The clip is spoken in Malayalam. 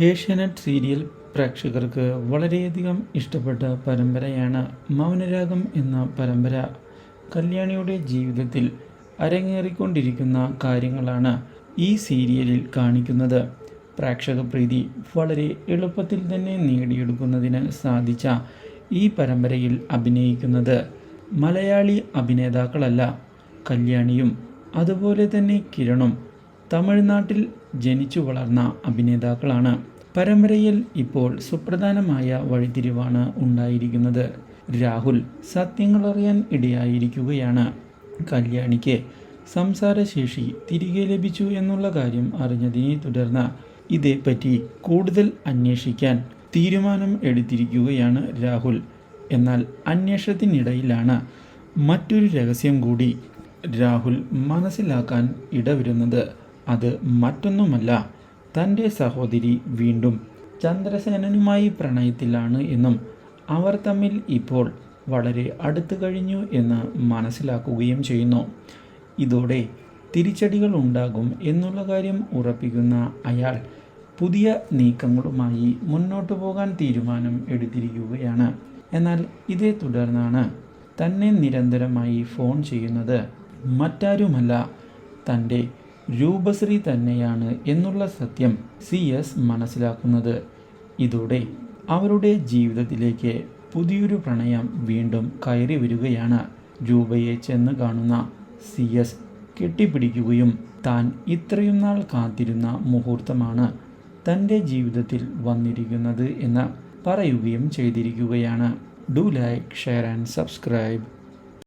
ഏഷ്യാനെറ്റ് സീരിയൽ പ്രേക്ഷകർക്ക് വളരെയധികം ഇഷ്ടപ്പെട്ട പരമ്പരയാണ് മൗനരാഗം എന്ന പരമ്പര. കല്യാണിയുടെ ജീവിതത്തിൽ അരങ്ങേറിക്കൊണ്ടിരിക്കുന്ന കാര്യങ്ങളാണ് ഈ സീരിയലിൽ കാണിക്കുന്നത്. പ്രേക്ഷക പ്രീതി വളരെ എളുപ്പത്തിൽ തന്നെ നേടിയെടുക്കുന്നതിന് സാധിച്ച ഈ പരമ്പരയിൽ അഭിനയിക്കുന്നത് മലയാളി അഭിനേതാക്കളല്ല കല്യാണിയും അതുപോലെ തന്നെ കിരണും. തമിഴ്നാട്ടിൽ ജനിച്ചു വളർന്ന അഭിനേതാക്കളാണ്. പരമ്പരയിൽ ഇപ്പോൾ സുപ്രധാനമായ വഴിതിരിവാണ് ഉണ്ടായിരിക്കുന്നത്. രാഹുൽ സത്യങ്ങളറിയാൻ ഇടയായിരിക്കുകയാണ്. കല്യാണിക്ക് സംസാരശേഷി തിരികെ ലഭിച്ചു എന്നുള്ള കാര്യം അറിഞ്ഞതിനെ തുടർന്ന് ഇതേപ്പറ്റി കൂടുതൽ അന്വേഷിക്കാൻ തീരുമാനം എടുത്തിരിക്കുകയാണ് രാഹുൽ. എന്നാൽ അന്വേഷണത്തിനിടയിലാണ് മറ്റൊരു രഹസ്യം കൂടി രാഹുൽ മനസ്സിലാക്കാൻ ഇടവരുന്നത്. അത് മറ്റൊന്നുമല്ല തന്റെ സഹോദരി വീണ്ടും ചന്ദ്രസേനനുമായി പ്രണയത്തിലാണ് എന്നും അവർ തമ്മിൽ ഇപ്പോൾ വളരെ അടുത്തു കഴിഞ്ഞു എന്ന് മനസ്സിലാക്കുകയും ചെയ്യുന്നു. ഇതോടെ തിരിച്ചടികൾ ഉണ്ടാകും എന്നുള്ള കാര്യം ഉറപ്പിക്കുന്ന അയാൾ പുതിയ നീക്കങ്ങളുമായി മുന്നോട്ടു പോകാൻ തീരുമാനം എടുത്തിരിക്കുകയാണ്. എന്നാൽ ഇതേ തുടർന്നാണ് തന്നെ നിരന്തരമായി ഫോൺ ചെയ്യുന്നത്. മറ്റാരുമല്ല തന്റെ രൂപശ്രീ തന്നെയാണ് എന്നുള്ള സത്യം സി എസ് മനസ്സിലാക്കുന്നത്. ഇതോടെ അവരുടെ ജീവിതത്തിലേക്ക് പുതിയൊരു പ്രണയം വീണ്ടും കയറി വരികയാണ്. രൂപയെ ചെന്ന് കാണുന്ന സി എസ് കെട്ടിപ്പിടിക്കുകയും താൻ ഇത്രയും നാൾ കാത്തിരുന്ന മുഹൂർത്തമാണ് തന്റെ ജീവിതത്തിൽ വന്നിരിക്കുന്നത് എന്ന് പറയുകയും ചെയ്തിരിക്കുകയാണ്. Do like share and subscribe.